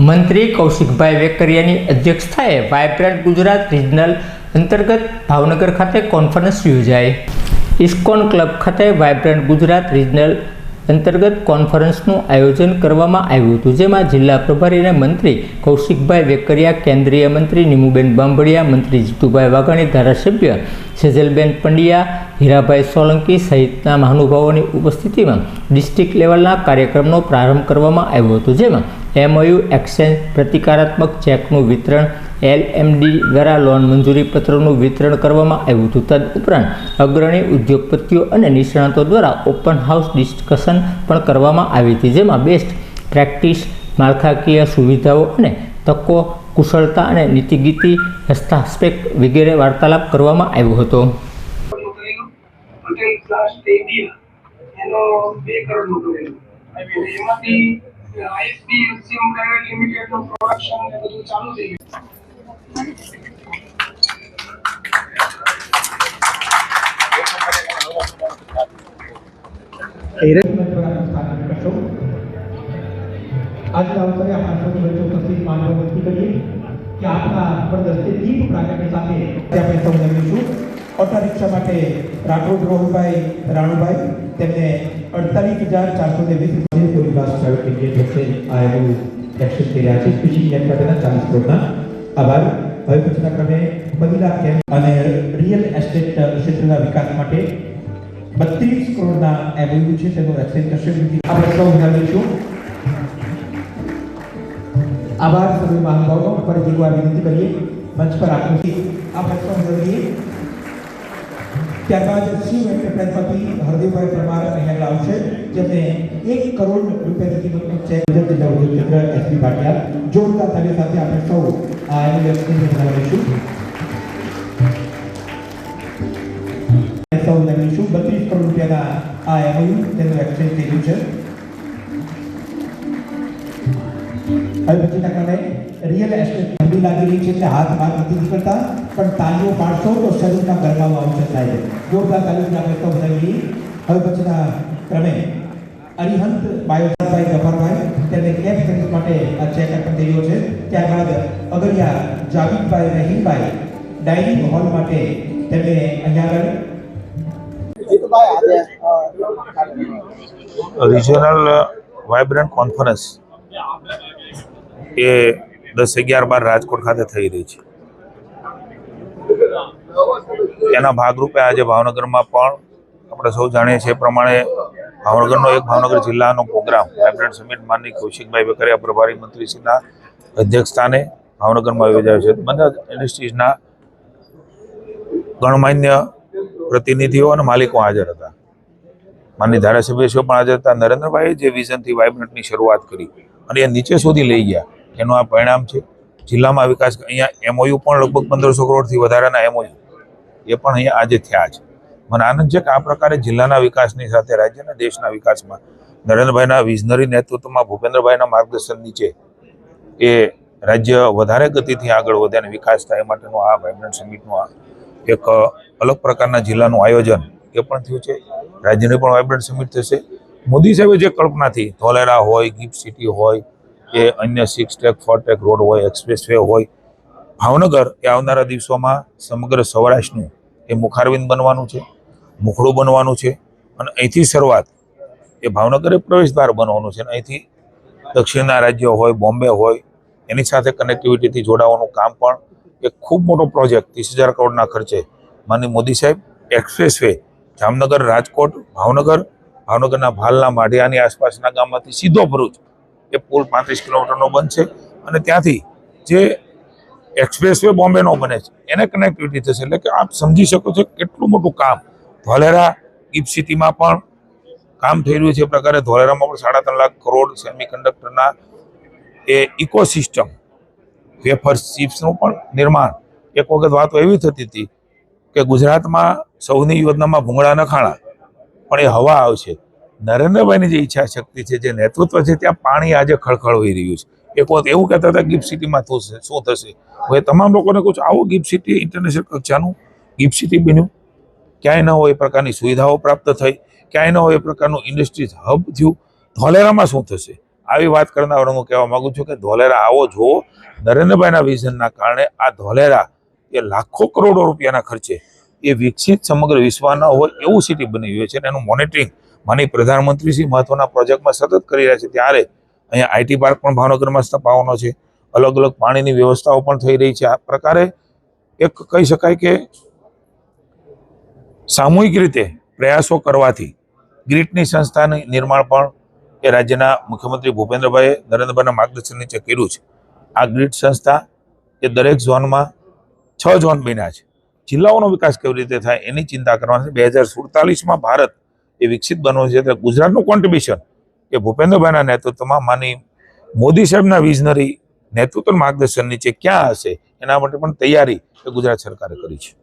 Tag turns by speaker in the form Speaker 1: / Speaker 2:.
Speaker 1: મંત્રી કૌશિકભાઈ વેકરિયાની અધ્યક્ષતાએ વાયબ્રન્ટ ગુજરાત રિજનલ અંતર્ગત ભાવનગર ખાતે કોન્ફરન્સ યોજાઈ ઇસ્કોન ક્લબ ખાતે વાયબ્રન્ટ ગુજરાત રિજનલ અંતર્ગત કોન્ફરન્સનું આયોજન કરવામાં આવ્યું હતું, જેમાં જિલ્લા પ્રભારી અને મંત્રી કૌશિકભાઈ વેકરિયા, કેન્દ્રીય મંત્રી નીમુબેન બાંભડિયા, મંત્રી જીતુભાઈ વાઘાણી, ધારાસભ્ય સેજલબેન પંડ્યા, હીરાભાઈ સોલંકી સહિતના મહાનુભાવોની ઉપસ્થિતિમાં ડિસ્ટ્રિક્ટ લેવલના કાર્યક્રમનો પ્રારંભ કરવામાં આવ્યો હતો, જેમાં એમઓયુ એક્સચેન્જ પ્રતિકારાત્મક ચેકનું વિતરણ એલએમડી દ્વારા લોન મંજૂરી પત્રનું વિતરણ કરવામાં આવ્યું હતું. તદ ઉપરાંત અગ્રણી ઉદ્યોગપતિઓ અને નિષ્ણાતો દ્વારા ઓપન હાઉસ ડિસ્કશન પણ કરવામાં આવી હતી, જેમાં બેસ્ટ પ્રેક્ટિસ, માળખાકીય સુવિધાઓ અને તકો, કુશળતા અને નીતિગીતિ હસ્તાક્ષેપ વગેરે વાર્તાલાપ કરવામાં આવ્યો હતો.
Speaker 2: એમાંથી આઈએસપી એસસીએમ પ્રાઇવેટ લિમિટેડનું પ્રોડક્શન બધું ચાલુ થઈ ગયું.
Speaker 3: આજના માનવ વિનંતી કરીએ કે આપના પ્રદર્શિત દીપ માટે રાઠોડ રોહનભાઈ રાણુભાઈ, તેમને અડતાલીસ હજાર ચારસો ને વીસ રૂપિયા વિકાસ પ્રાઇવેટ લિમિટેડ વચ્ચે નેટ માટેના ચાલીસ કરોડના આભાર. હવે પછીના ક્રમે મહિલા કેમ્પ અને રિયલ એસ્ટેટ ક્ષેત્રના વિકાસ માટે બત્રીસ કરોડના એમઓયુ છે તેનો એક્સચેન્જ આપણે સૌ જાણીશું આભાર સભ્ય મહાનુભાવો. પર એકવાર વિનંતી કરીએ. મંચ પર આકૃતિ આપણે સૌ જોઈએ ત્યારબાદ શિવ એન્ટરપ્રાઇઝમાંથી હરદેવભાઈ પરમાર અહીંયા આવશે, જેમને એક કરોડ રૂપિયાની કિંમતનો ચેક ગુજરાત જિલ્લા ઉદ્યોગ ક્ષેત્ર એસપી ભાટિયા જોરદાર તાલી સાથે આપણે સૌ આ એમ્બ્યુલન્સને બનાવીશું સૌ લખીશું બત્રીસ કરોડ રૂપિયાના આ એમઓયુ તેનું એક્સચેન્જ થઈ ગયું છે. હવે પછીના કારણે રિયલ એસ્ટેટ ઠંડી લાગી રહી છે એટલે હાથ બહાર નથી નીકળતા. પણ તાલીઓ પાડશો તો શરીરના ગરમાવો આવશે થાય છે જોરદાર તાલીઓથી આપણે સૌ બનાવી હવે પછીના ક્રમે અરિહંત બાયોભાઈ ગફરભાઈ તેને કેપ સર્વિસ માટે આ ચેક આપી થઈ રહ્યો છે. ત્યારબાદ અગરિયા જાવીદભાઈ રહીમભાઈ ડાઇનિંગ હોલ માટે તેમને અહીંયા આગળ
Speaker 4: રિજનલ વાઇબ્રન્ટ કોન્ફરન્સ એ દસ અગિયાર બાર રાજકોટ ખાતે થઈ રહી છે. એના ભાગરૂપે આજે ભાવનગરમાં પણ આપણે સૌ જાણીએ છીએ પ્રમાણે ભાવનગરનો એક ભાવનગર જિલ્લાનો પ્રોગ્રામ વાઇબ્રન્ટ સમિટ માનની કૌશિકભાઈ વેકરિયા પ્રભારી મંત્રીશ્રીના અધ્યક્ષસ્થાને ભાવનગરમાં યોજાયો છે. બધા ઇન્ડસ્ટ્રીઝના ગણમાન્ય પ્રતિનિધિઓ અને માલિકો હાજર હતા. માનની ધારાસભ્યશ્રીઓ પણ હાજર હતા. નરેન્દ્રભાઈએ જે વિઝનથી વાઇબ્રન્ટની શરૂઆત કરી અને એ નીચે સુધી લઈ ગયા. એનું આ પરિણામ છે. જિલ્લામાં વિકાસ અહીંયા એમઓયુ પણ લગભગ પંદરસો કરોડથી વધારાના એમઓયુ એ પણ અહીંયા આજે થયા છે. મને આનંદ છે કે આ પ્રકારે જિલ્લાના વિકાસની સાથે રાજ્યના દેશના વિકાસમાં નરેન્દ્રભાઈના વિઝનરી નેતૃત્વમાં ભૂપેન્દ્રભાઈના માર્ગદર્શન નીચે એ રાજ્ય વધારે ગતિથી આગળ વધે અને વિકાસ થાય માટેનું આ વાઇબ્રન્ટ સમિટનું એક અલગ પ્રકારના જિલ્લાનું આયોજન એ પણ થયું છે. રાજ્યની પણ વાઇબ્રન્ટ સમિટ થશે. મોદી સાહેબે જે કલ્પનાથી ધોલેરા હોય, ગિફ્ટ સિટી હોય કે અન્ય six track four track road હોય એક્સપ્રેસ વે હોય. ભાવનગર એ આવનારા દિવસોમાં સમગ્ર સૌરાષ્ટ્રનું એ મુખારવિંદ બનવાનું છે, મુખડું બનવાનું છે અને અહીંથી શરૂઆત એ ભાવનગર એ પ્રવેશદ્વાર બનવાનું છે અને અહીંથી દક્ષિણના રાજ્યો હોય, બોમ્બે હોય, એની સાથે કનેક્ટિવિટીથી જોડાવાનું કામ પણ એક ખૂબ મોટો પ્રોજેક્ટ ત્રીસ હજાર કરોડના ખર્ચે. માનની મોદી સાહેબ એક્સપ્રેસ વે જામનગર, રાજકોટ, ભાવનગર, ભાવનગરના ભાલના માઢિયાની આસપાસના ગામમાંથી સીધો ભરૂચ. એ પુલ પાંત્રીસ કિલોમીટરનો બનશે અને ત્યાંથી જે એક્સપ્રેસ વે બોમ્બેનો બને છે, એને કનેક્ટિવિટી થશે. એટલે કે આપ સમજી શકો છો કેટલું મોટું કામ ધોલેરા ગિફ્ટ સિટીમાં પણ કામ થઈ રહ્યું છે. એ પ્રકારે ધોલેરામાં પણ સાડા ત્રણ લાખ કરોડ સેમી કંડક્ટરના એ ઇકોસિસ્ટમ વેફર ચિપ્સનું પણ નિર્માણ. એક વખત વાતો એવી થતી હતી કે ગુજરાતમાં સૌની યોજનામાં ભૂંગળા નખાણા પણ એ હવા આવશે. નરેન્દ્રભાઈની જે ઈચ્છા શક્તિ છે, જે નેતૃત્વ છે, ત્યાં પાણી આજે ખળખળવી રહ્યું છે. એક વખત એવું કહેતા હતા, ગિફ્ટ સિટીમાં થશે, શું થશે? હું એ તમામ લોકોને કહું છું, આવું ગિફ્ટ સિટી ઇન્ટરનેશનલ કક્ષાનું ગિફ્ટ સિટી બન્યું. ક્યાંય ન હોય એ પ્રકારની સુવિધાઓ પ્રાપ્ત થઈ, ક્યાંય ન હોય એ પ્રકારનું ઇન્ડસ્ટ્રીઝ હબ થયું. ધોલેરામાં શું થશે? આવી વાત કરનાર હું કહેવા માગું છું કે ધોલેરા આવો, જુઓ. નરેન્દ્રભાઈના વિઝનના કારણે આ ધોલેરા એ લાખો કરોડો રૂપિયાના ખર્ચે એ વિકસિત સમગ્ર વિશ્વના હોય એવું સિટી બની ગયું છે અને એનું મોનિટરિંગ માની પ્રધાનમંત્રી શ્રી મહત્વના પ્રોજેક્ટમાં સતત કરી રહ્યા છે. ત્યારે અહીંયા આઈટી પાર્ક પણ ભાવનગરમાં સ્થપાવવાનો છે. અલગ અલગ પાણીની વ્યવસ્થાઓ પણ થઈ રહી છે. આ પ્રકારે એક કહી શકાય કે સામૂહિક રીતે પ્રયાસો કરવાથી ગ્રીટની સંસ્થાનું નિર્માણ પણ એ રાજ્યના મુખ્યમંત્રી ભૂપેન્દ્રભાઈએ નરેન્દ્રભાઈના માર્ગદર્શન નીચે કર્યું છે. આ ગ્રીટ સંસ્થા એ દરેક ઝોનમાં છ ઝોન બન્યા છે. જિલ્લાઓનો વિકાસ કેવી રીતે થાય એની ચિંતા કરવાની બે હજાર સુડતાલીસમાં ભારત એ વિકસિત બનવું છે. એટલે ગુજરાતનું કોન્ટ્રીબ્યુશન એ ભૂપેન્દ્રભાઈના નેતૃત્વમાં માની મોદી સાહેબના વિઝનરી નેતૃત્વ માર્ગદર્શન નીચે ક્યાં હશે એના માટે પણ તૈયારી ગુજરાત સરકારે કરી છે.